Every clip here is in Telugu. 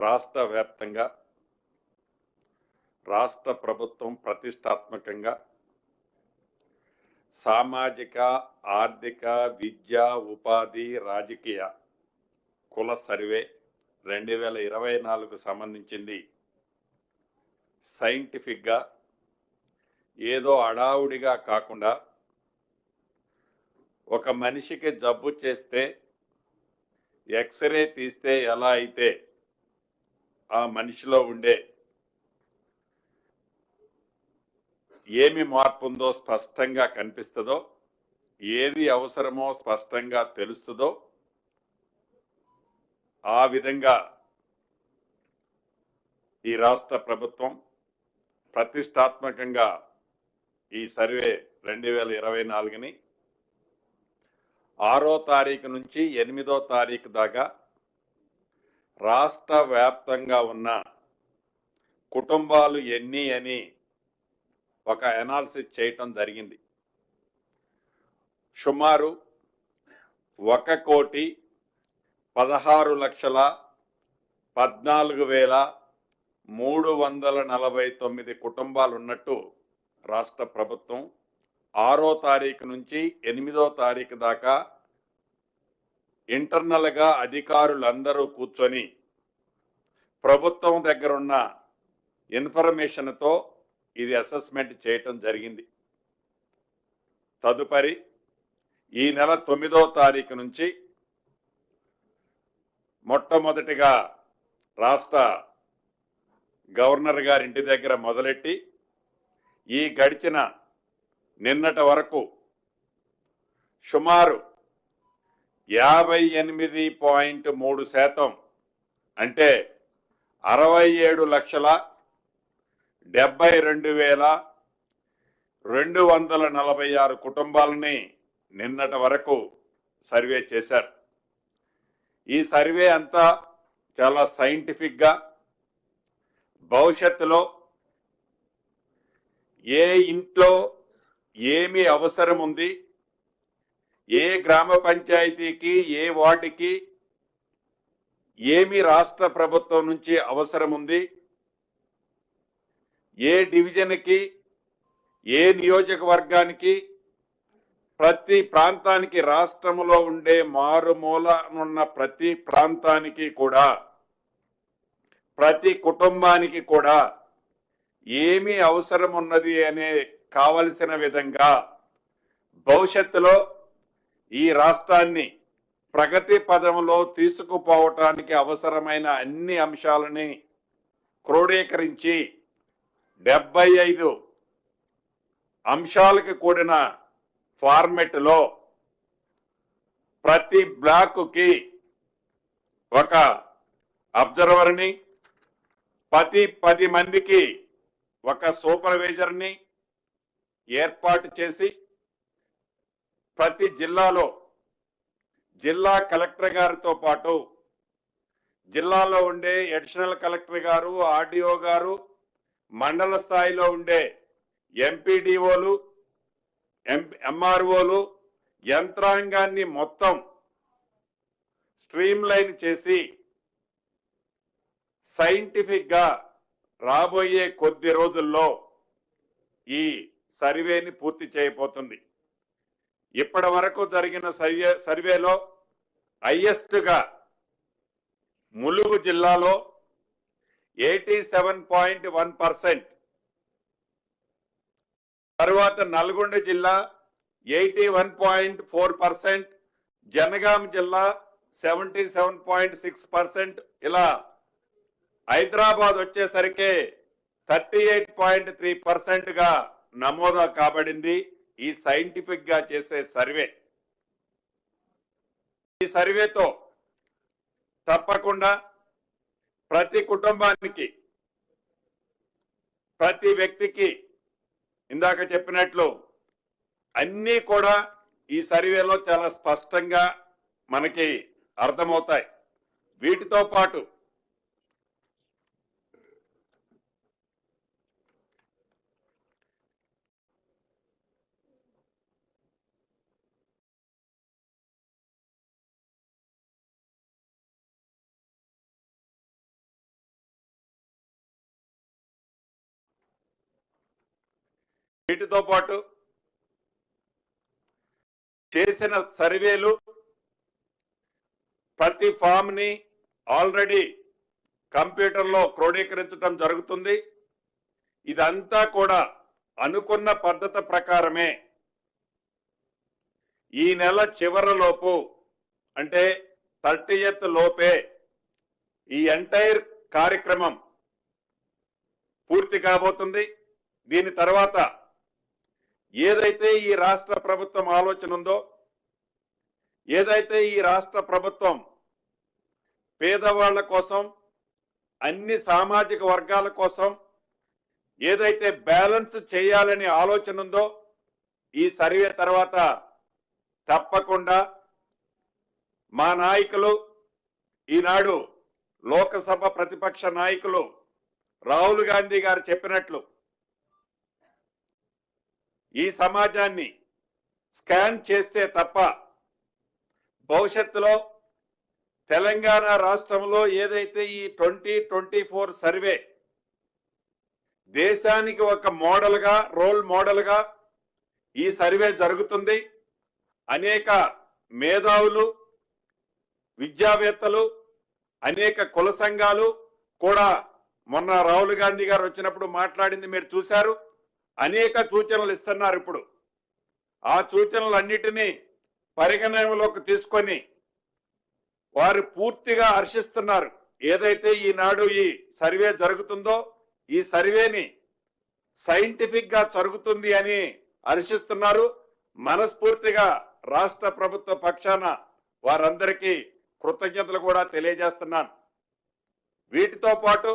రాష్ట్ర వ్యాప్తంగా రాష్ట్ర ప్రభుత్వం ప్రతిష్టాత్మకంగా సామాజిక ఆర్థిక విద్య ఉపాధి రాజకీయ కుల సర్వే రెండు వేల ఇరవై నాలుగు సంబంధించింది. సైంటిఫిక్గా ఏదో అడావుడిగా కాకుండా ఒక మనిషికి జబ్బు చేస్తే ఎక్స్రే తీస్తే ఎలా అయితే ఆ మనిషిలో ఉండే ఏమి మార్పు ఉందో స్పష్టంగా కనిపిస్తుందో ఏది అవసరమో స్పష్టంగా తెలుస్తుందో ఆ విధంగా ఈ రాష్ట్ర ప్రభుత్వం ప్రతిష్టాత్మకంగా ఈ సర్వే రెండు వేల ఇరవై నాలుగుని ఆరో తారీఖు నుంచి ఎనిమిదో తారీఖు దాకా రాష్ట్ర వ్యాప్తంగా ఉన్న కుటుంబాలు ఎన్ని అని ఒక అనాలిసిస్ చేయటం జరిగింది. సుమారు ఒక కోటి పదహారు లక్షల పద్నాలుగు వేల మూడు వందల నలభై తొమ్మిది కుటుంబాలు ఉన్నట్టు రాష్ట్ర ప్రభుత్వం ఆరో తారీఖు నుంచి ఎనిమిదో తారీఖు దాకా ఇంటర్నల్గా అధికారులందరూ కూర్చొని ప్రభుత్వం దగ్గర ఉన్న ఇన్ఫర్మేషన్తో ఇది అసెస్మెంట్ చేయటం జరిగింది. తదుపరి ఈ నెల తొమ్మిదో తారీఖు నుంచి మొట్టమొదటిగా రాష్ట్ర గవర్నర్ గారి ఇంటి దగ్గర మొదలెట్టి ఈ గడిచిన నిన్నటి వరకు సుమారు యాభై ఎనిమిది పాయింట్ మూడు శాతం. అంటే అరవై ఏడు లక్షల డెబ్బై రెండు వేల రెండు వందల నలభై ఆరు కుటుంబాలని నిన్నటి వరకు సర్వే చేశారు. ఈ సర్వే అంతా చాలా సైంటిఫిక్గా భవిష్యత్తులో ఏ ఇంట్లో ఏమి అవసరం ఉంది ఏ గ్రామ పంచాయతీకి ఏ వార్డుకి ఏమి రాష్ట్ర ప్రభుత్వం నుంచి అవసరం ఉంది? ఏ డివిజన్కి ఏ నియోజకవర్గానికి ప్రతి ప్రాంతానికి రాష్ట్రంలో ఉండే మారుమూల ఉన్న ప్రతి ప్రాంతానికి కూడా ప్రతి కుటుంబానికి కూడా ఏమి అవసరం ఉన్నది అనే కావలసిన విధంగా భవిష్యత్తులో ఈ రాష్ట్రాన్ని ప్రగతి పదంలో తీసుకుపోవటానికి అవసరమైన అన్ని అంశాలని క్రోడీకరించి డెబ్బై ఐదు అంశాలకు కూడిన ఫార్మెట్లో ప్రతి బ్లాక్కి ఒక అబ్జర్వర్ని ప్రతి పది మందికి ఒక సూపర్వైజర్ని ఏర్పాటు చేసి ప్రతి జిల్లాలో జిల్లా కలెక్టర్ గారితో పాటు జిల్లాలో ఉండే అడిషనల్ కలెక్టర్ గారు ఆర్డీఓ గారు మండల స్థాయిలో ఉండే ఎంపీడీఓలు ఎంఆర్ఓలు యంత్రాంగాన్ని మొత్తం స్ట్రీమ్ లైన్ చేసి సైంటిఫిక్గా రాబోయే కొద్ది రోజుల్లో ఈ సర్వేని పూర్తి చేయబోతుంది. ఇప్పటి వరకు జరిగిన సర్వే సర్వేలో హయ్యెస్ట్గా ములుగు జిల్లాలో eighty seven point one percent. తర్వాత నల్గొండ జిల్లా eighty one point four percent. Jangaon జిల్లా seventy seven point six percent. ఇలా హైదరాబాద్ వచ్చేసరికి థర్టీ ఎయిట్ పాయింట్ త్రీ పర్సెంట్గా నమోదు కాబడింది. ఈ సైంటిఫిక్గా చేసే సర్వే ఈ సర్వేతో తప్పకుండా ప్రతి కుటుంబానికి ప్రతి వ్యక్తికి ఇందాక చెప్పినట్లు అన్నీ కూడా ఈ సర్వేలో చాలా స్పష్టంగా మనకి అర్థమవుతాయి. వీటితో పాటు వీటితో పాటు చేసిన సర్వేలు ప్రతి ఫామ్ని ఆల్రెడీ కంప్యూటర్లో క్రోడీకరించడం జరుగుతుంది. ఇదంతా కూడా అనుకున్న పద్ధతి ప్రకారమే ఈ నెల చివరలోపు అంటే థర్టీ లోపే ఈ ఎంటైర్ కార్యక్రమం పూర్తి కాబోతుంది. దీని తర్వాత ఏదైతే ఈ రాష్ట్ర ప్రభుత్వం ఆలోచన ఉందో ఏదైతే ఈ రాష్ట్ర ప్రభుత్వం పేదవాళ్ళ కోసం అన్ని సామాజిక వర్గాల కోసం ఏదైతే బ్యాలెన్స్ చేయాలని ఆలోచన ఉందో ఈ సర్వే తర్వాత తప్పకుండా మా నాయకులు ఈనాడు లోకసభ ప్రతిపక్ష నాయకులు రాహుల్ గాంధీ గారు చెప్పినట్లు ఈ సమాజాన్ని స్కాన్ చేస్తే తప్ప భవిష్యత్తులో తెలంగాణ రాష్ట్రంలో ఏదైతే ఈ ట్వంటీ ట్వంటీ ఫోర్ సర్వే దేశానికి ఒక మోడల్గా రోల్ మోడల్గా ఈ సర్వే జరుగుతుంది. అనేక మేధావులు విద్యావేత్తలు అనేక కుల సంఘాలు కూడా మొన్న రాహుల్ గాంధీ గారు వచ్చినప్పుడు మాట్లాడింది మీరు చూశారు. అనేక సూచనలు ఇస్తున్నారు ఇప్పుడు. ఆ సూచనలన్నిటినీ పరిగణనలోకి తీసుకొని వారు పూర్తిగా హర్షిస్తున్నారు. ఏదైతే ఈనాడు ఈ సర్వే జరుగుతుందో ఈ సర్వేని సైంటిఫిక్గా జరుగుతుంది అని హర్షిస్తున్నారు. మనస్ఫూర్తిగా రాష్ట్ర ప్రభుత్వ పక్షాన వారందరికీ కృతజ్ఞతలు కూడా తెలియజేస్తున్నాను. వీటితో పాటు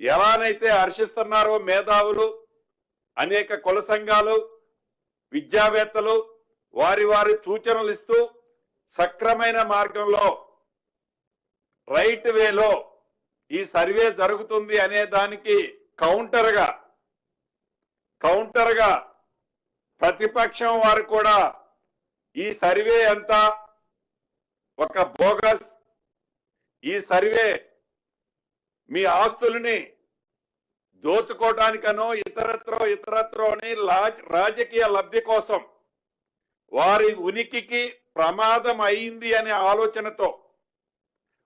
ఎలానైతే హర్షిస్తున్నారో మేధావులు అనేక కుల సంఘాలు విద్యావేత్తలు వారి వారి సూచనలు ఇస్తూ సక్రమైన మార్గంలో రైట్ వేలో ఈ సర్వే జరుగుతుంది అనే దానికి కౌంటర్గా కౌంటర్గా ప్రతిపక్షం వారు కూడా ఈ సర్వే అంతా ఒక బోగస్. ఈ సర్వే మీ ఆస్తుల్ని దోచుకోవడానికనో ఇతరత్రో ఇతరత్రో అని లా- రాజకీయ లబ్ధి కోసం వారి ఉనికికి ప్రమాదం అయింది అనే ఆలోచనతో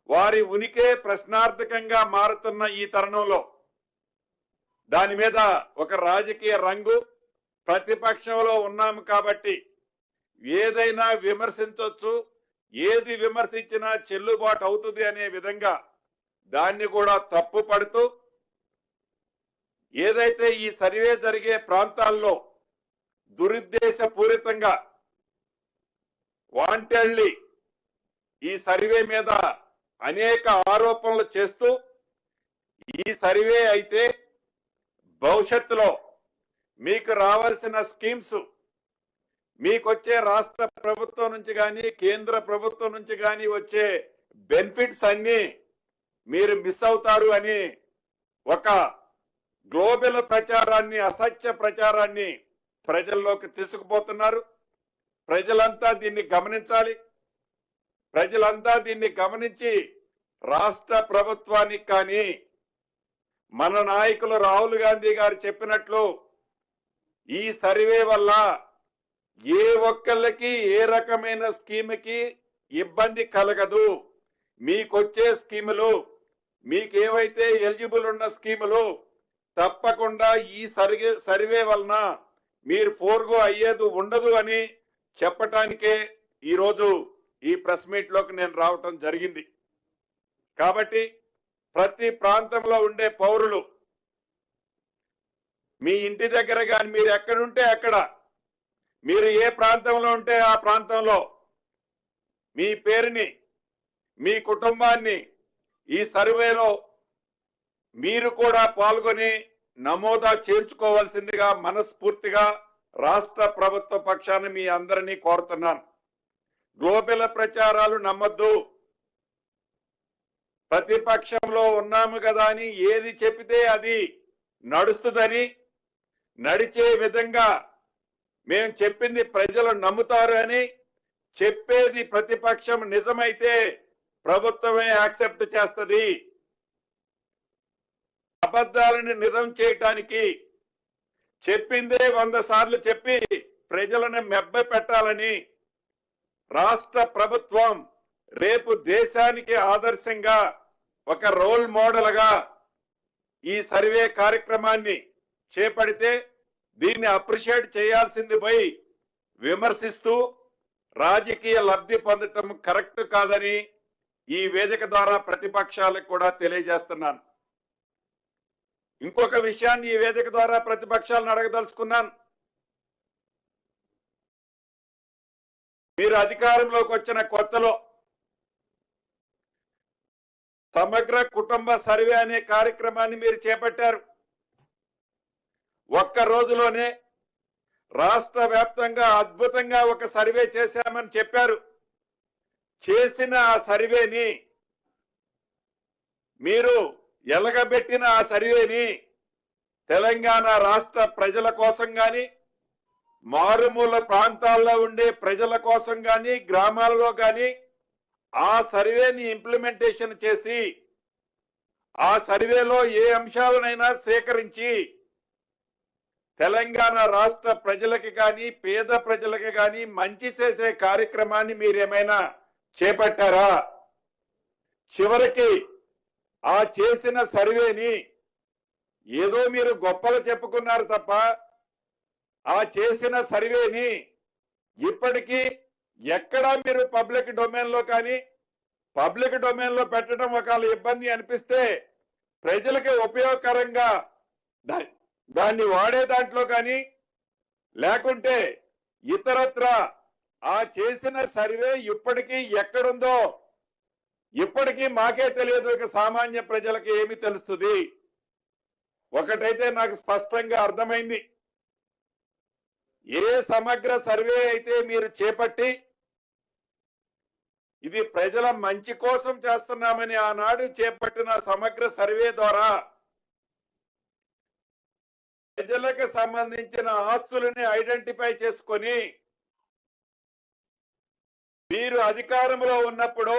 వారి ఉనికే ప్రశ్నార్థకంగా మారుతున్న ఈ తరుణంలో దాని మీద ఒక రాజకీయ రంగు ప్రతిపక్షంలో ఉన్నాము కాబట్టి ఏదైనా విమర్శించవచ్చు ఏది విమర్శించినా చెల్లుబాటు అవుతుంది అనే విధంగా దాన్ని కూడా తప్పు పడుతూ ఏదైతే ఈ సర్వే జరిగే ప్రాంతాల్లో దురుద్దేశపూరితంగా వాంటెళ్ళి ఈ సర్వే మీద అనేక ఆరోపణలు చేస్తూ ఈ సర్వే అయితే భవిష్యత్తులో మీకు రావాల్సిన స్కీమ్స్ మీకొచ్చే రాష్ట్ర ప్రభుత్వం నుంచి కానీ కేంద్ర ప్రభుత్వం నుంచి కానీ వచ్చే బెనిఫిట్స్ అన్నీ మీరు మిస్ అవుతారు అని ఒక గ్లోబల్ ప్రచారాన్ని అసత్య ప్రచారాన్ని ప్రజల్లోకి తీసుకుపోతున్నారు. ప్రజలంతా దీన్ని గమనించాలి. ప్రజలంతా దీన్ని గమనించి రాష్ట్ర ప్రభుత్వానికి కానీ మన నాయకులు రాహుల్ గాంధీ గారు చెప్పినట్లు ఈ సర్వే వల్ల ఏ ఒక్కళ్ళకి ఏ రకమైన స్కీమ్కి ఇబ్బంది కలగదు. మీకొచ్చే స్కీములు మీకేవైతే ఎలిజిబుల్ ఉన్న స్కీములు తప్పకుండా ఈ సర్వే సర్వే వలన మీరు ఫోర్గో అయ్యేది ఉండదు అని చెప్పటానికే ఈరోజు ఈ ప్రెస్ మీట్లోకి నేను రావటం జరిగింది. కాబట్టి ప్రతి ప్రాంతంలో ఉండే పౌరులు మీ ఇంటి దగ్గర కానీ మీరు ఎక్కడుంటే అక్కడ మీరు ఏ ప్రాంతంలో ఉంటే ఆ ప్రాంతంలో మీ పేరుని మీ కుటుంబాన్ని ఈ సర్వేలో మీరు కూడా పాల్గొని నమోదా చేర్చుకోవాల్సిందిగా మనస్ఫూర్తిగా రాష్ట్ర ప్రభుత్వ పక్షాన్ని మీ అందరినీ కోరుతున్నాను. గ్లోబల్ ప్రచారాలు నమ్మద్దు. ప్రతిపక్షంలో ఉన్నాము కదా అని ఏది చెబితే అది నడుస్తుందని నడిచే విధంగా మేము చెప్పింది ప్రజలు నమ్ముతారు అని చెప్పేది ప్రతిపక్షం నిజమైతే ప్రభుత్వమే యాక్సెప్ట్ చేస్తుంది. అబద్ధాలను నిజం చేయటానికి చెప్పిందే వంద సార్లు చెప్పి ప్రజలను మెబ్బ పెట్టాలని రాష్ట్ర ప్రభుత్వం రేపు దేశానికి ఆదర్శంగా ఒక రోల్ మోడల్గా ఈ సర్వే కార్యక్రమాన్ని చేపడితే దీన్ని అప్రిషియేట్ చేయాల్సింది పోయి విమర్శిస్తూ రాజకీయ లబ్ధి పొందటం కరెక్ట్ కాదని ఈ వేదిక ద్వారా ప్రతిపక్షాలకు కూడా తెలియజేస్తున్నాను. ఇంకొక విషయాన్ని ఈ వేదిక ద్వారా ప్రతిపక్షాలను అడగదలుచుకున్నాను మీరు అధికారంలోకి వచ్చిన కొత్తలో సమగ్ర కుటుంబ సర్వే అనే కార్యక్రమాన్ని మీరు చేపట్టారు. ఒక్క రోజులోనే రాష్ట్ర వ్యాప్తంగా అద్భుతంగా ఒక సర్వే చేశామని చెప్పారు. చేసిన ఆ సర్వేని మీరు ఎలగబెట్టిన ఆ సర్వేని తెలంగాణ రాష్ట్ర ప్రజల కోసం గాని మారుమూల ప్రాంతాల్లో ఉండే ప్రజల కోసం గాని గ్రామాలలో గాని ఆ సర్వేని ఇంప్లిమెంటేషన్ చేసి ఆ సర్వేలో ఏ అంశాలనైనా సేకరించి తెలంగాణ రాష్ట్ర ప్రజలకి కానీ పేద ప్రజలకి కానీ మంచి చేసే కార్యక్రమాన్ని మీరేమైనా చేపట్టారా? చివరికి ఆ చేసిన సర్వేని ఏదో మీరు గొప్పలు చెప్పుకున్నారు తప్ప ఆ చేసిన సర్వేని ఇప్పటికీ ఎక్కడా మీరు పబ్లిక్ డొమైన్లో కానీ పబ్లిక్ డొమైన్లో పెట్టడం ఒకవేళ ఇబ్బంది అనిపిస్తే ప్రజలకి ఉపయోగకరంగా దా- దాన్ని వాడే దాంట్లో కానీ లేకుంటే ఇతరత్ర ఆ చేసిన సర్వే ఇప్పటికీ ఎక్కడుందో ఇప్పటికీ మాకే తెలియదు ఇక సామాన్య ప్రజలకి ఏమి తెలుస్తుంది. ఒకటైతే నాకు స్పష్టంగా అర్థమైంది. ఏ సమగ్ర సర్వే అయితే మీరు చేపట్టి ఇది ప్రజల మంచి కోసం చేస్తున్నామని ఆనాడు చేపట్టిన సమగ్ర సర్వే ద్వారా ప్రజలకు సంబంధించిన ఆస్తులని ఐడెంటిఫై చేసుకొని మీరు అధికారంలో ఉన్నప్పుడు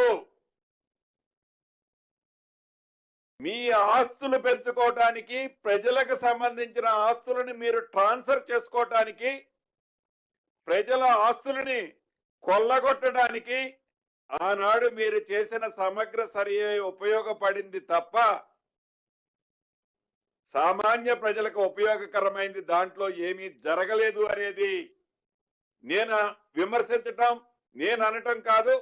మీ ఆస్తులు పెంచుకోవటానికి ప్రజలకు సంబంధించిన ఆస్తులను మీరు ట్రాన్స్ఫర్ చేసుకోవటానికి ప్రజల ఆస్తులని కొల్లగొట్టడానికి ఆనాడు మీరు చేసిన సమగ్ర సర్వే ఉపయోగపడింది తప్ప సామాన్య ప్రజలకు ఉపయోగకరమైంది దాంట్లో ఏమీ జరగలేదు అనేది నేను విమర్శించటం నేను అనటం కాదు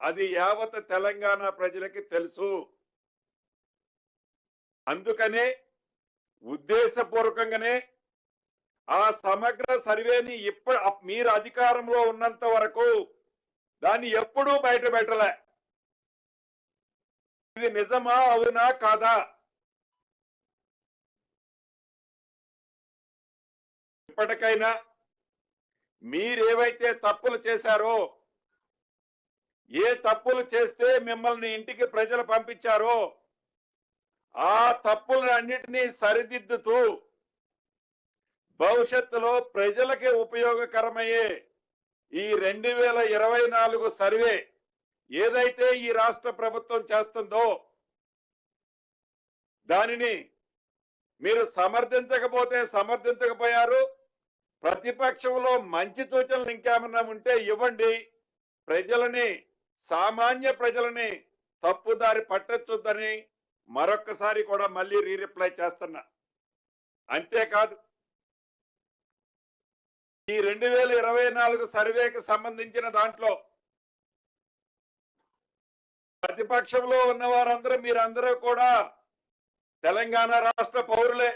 అది యావత్ తెలంగాణ ప్రజలకి తెలుసు. అందుకనే ఉద్దేశపూర్వకంగానే ఆ సమగ్ర సర్వేని ఇప్పుడు మీరు అధికారంలో ఉన్నంత వరకు దాన్ని ఎప్పుడూ బయట పెట్టలే. ఇది నిజమా అవునా కాదా? ఇప్పటికైనా మీరేవైతే తప్పులు చేశారో ఏ తప్పులు చేస్తే మిమ్మల్ని ఇంటికి ప్రజలు పంపించారో ఆ తప్పులను అన్నిటినీ సరిదిద్దుతూ భవిష్యత్తులో ప్రజలకి ఉపయోగకరమయ్యే ఈ రెండు వేల ఇరవై నాలుగు సర్వే ఏదైతే ఈ రాష్ట్ర ప్రభుత్వం చేస్తుందో దానిని మీరు సమర్థించకపోతే సమర్థించకపోయారు. ప్రతిపక్షంలో మంచి సూచనలు ఇంకేమన్నా ఉంటే ఇవ్వండి. ప్రజలని సామాన్య ప్రజలని తప్పుదారి పట్టొద్దని మరొక్కసారి కూడా మళ్ళీ రీ రిప్లై చేస్తున్నా. అంతేకాదు ఈ రెండు వేల ఇరవై నాలుగు సర్వేకి సంబంధించిన దాంట్లో ప్రతిపక్షంలో ఉన్న వారందరూ మీరందరూ కూడా తెలంగాణ రాష్ట్ర పౌరులే.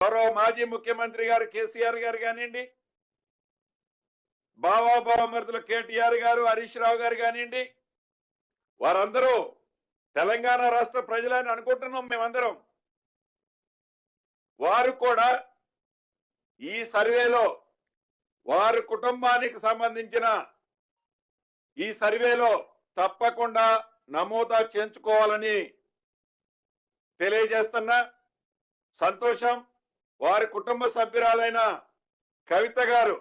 మరో మాజీ ముఖ్యమంత్రి గారు కేసీఆర్ గారు కానివ్వండి బావా బావాబావమరుదులు కేటీఆర్ గారు హరీష్ రావు గారు కానివ్వండి వారందరూ తెలంగాణ రాష్ట్ర ప్రజలని అనుకుంటున్నాం మేమందరం. వారు కూడా ఈ సర్వేలో వారి కుటుంబానికి సంబంధించిన ఈ సర్వేలో తప్పకుండా నమోదా చేయించుకోవాలని తెలియజేస్తున్న సంతోషం వారి కుటుంబ సభ్యురాలైన కవిత గారు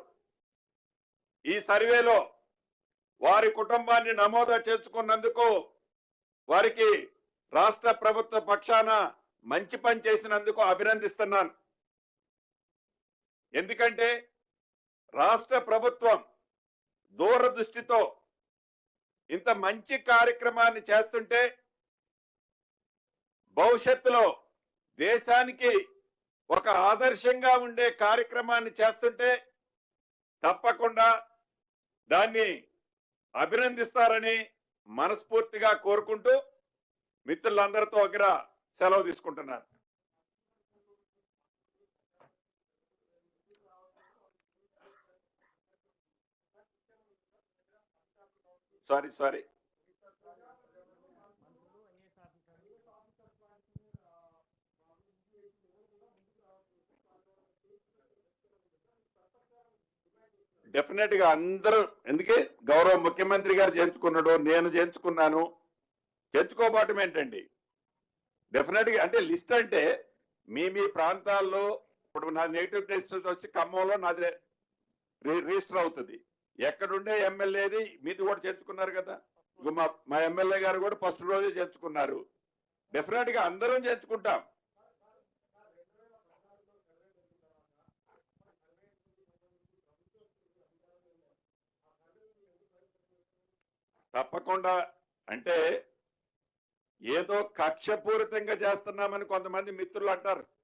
ఈ సర్వేలో వారి కుటుంబాన్ని నమోదు చేసుకున్నందుకు వారికి రాష్ట్ర ప్రభుత్వ పక్షాన మంచి పని చేసినందుకు అభినందిస్తున్నాను. ఎందుకంటే రాష్ట్ర ప్రభుత్వం దూరదృష్టితో ఇంత మంచి కార్యక్రమాన్ని చేస్తుంటే భవిష్యత్తులో దేశానికి ఒక ఆదర్శంగా ఉండే కార్యక్రమాన్ని చేస్తుంటే తప్పకుండా దాన్ని అభినందిస్తారని మనస్ఫూర్తిగా కోరుకుంటూ మిత్రులందరితో దగ్గర సెలవు తీసుకుంటున్నాను. Sorry sorry. డెఫినెట్గా అందరూ ఎందుకే? గౌరవ ముఖ్యమంత్రి గారు చేయించుకున్నాడు నేను చేయించుకున్నాను. చేర్చుకోబోవటం ఏంటండి? డెఫినెట్గా అంటే లిస్ట్ అంటే మీ మీ ప్రాంతాల్లో ఇప్పుడు నా నెగిటివ్ టెస్ట్ వచ్చి ఖమ్మంలో నాది రి- రిజిస్టర్ అవుతుంది. ఎక్కడుండే ఎమ్మెల్యేది మీది కూడా చేర్చుకున్నారు కదా? మా మా ఎమ్మెల్యే గారు కూడా ఫస్ట్ రోజే చేర్చుకున్నారు డెఫినెట్గా అందరం చేర్చుకుంటాం తప్పకుండా. అంటే ఏదో కక్షపూరితంగా చేస్తున్నామని కొంతమంది మిత్రులు అంటారు.